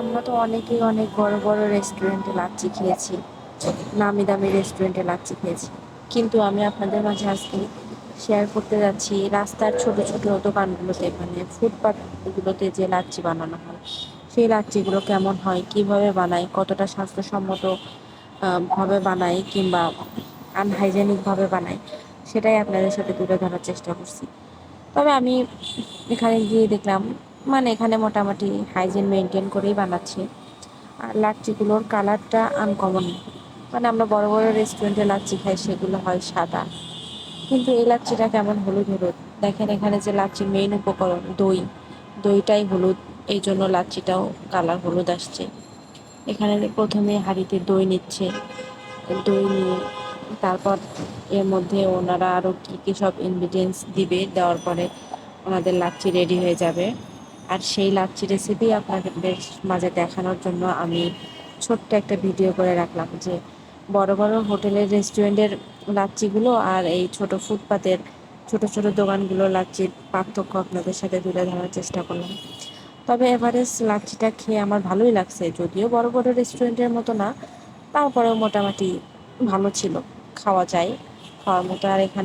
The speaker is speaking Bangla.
আমরা তো অনেকেই অনেক বড় বড় রেস্টুরেন্টে লাচ্ছি খেয়েছি। নামি দামি রেস্টুরেন্টে লাচ্ছি খেয়েছি। কিন্তু আমি আপনাদের মাঝে আজকে শেয়ার করতে যাচ্ছি রাস্তার ছোট ছোট দোকানগুলোতে মানে ফুটপাথগুলোতে যে লাচ্ছি বানানো হয়। সেই লাচ্ছিগুলো কেমন হয়, কীভাবে বানায়, কতটা স্বাস্থ্যসম্মত ভাবে বানায় কিংবা আনহাইজেনিকভাবে বানায়, সেটাই আপনাদের সাথে তুলে ধরার চেষ্টা করছি। তবে আমি এখানে গিয়ে দেখলাম মানে এখানে মোটামুটি হাইজিন মেনটেন করেই বানাচ্ছে। আর লাচ্ছিগুলোর কালারটা আনকমন মানে আমরা বড় বড় রেস্টুরেন্টে লাচ্ছি খাই, সেগুলো হয় সাদা। কিন্তু এই লাচ্ছিটা কেমন হলুদ হলুদ? দেখেন এখানে যে লাচ্ছির মেইন উপকরণ, দই। দইটাই হলুদ, এই জন্য লাচ্ছিটাও কালার হলুদ আসছে। এখানে প্রথমে হাঁড়িতে দই নিচ্ছে। দই নিয়ে তারপর এর মধ্যে ওনারা আরও কী কী সব ইনগ্রিডিয়েন্টস দিবে দেওয়ার পরে ওনাদের লাচ্ছি রেডি হয়ে যাবে। আর সেই লাচ্ছি রেসিপি আপনাদের মাঝে দেখানোর জন্য আমি ছোট্ট একটা ভিডিও করে রাখলাম যে বড় বড় হোটেলের রেস্টুরেন্টের লাচ্ছিগুলো আর এই ছোট ফুটপাতের ছোট ছোট দোকানগুলো লাচ্ছির পার্থক্য আপনাদের সাথে তুলে ধরার চেষ্টা করলাম। তবে এভারেস্ট লাচ্ছিটা খেয়ে আমার ভালোই লাগছে, যদিও বড় বড় রেস্টুরেন্টের মতো না, তারপরেও মোটামুটি ভালো ছিল, খাওয়া যায়। খাওয়ার মতো আর এখানে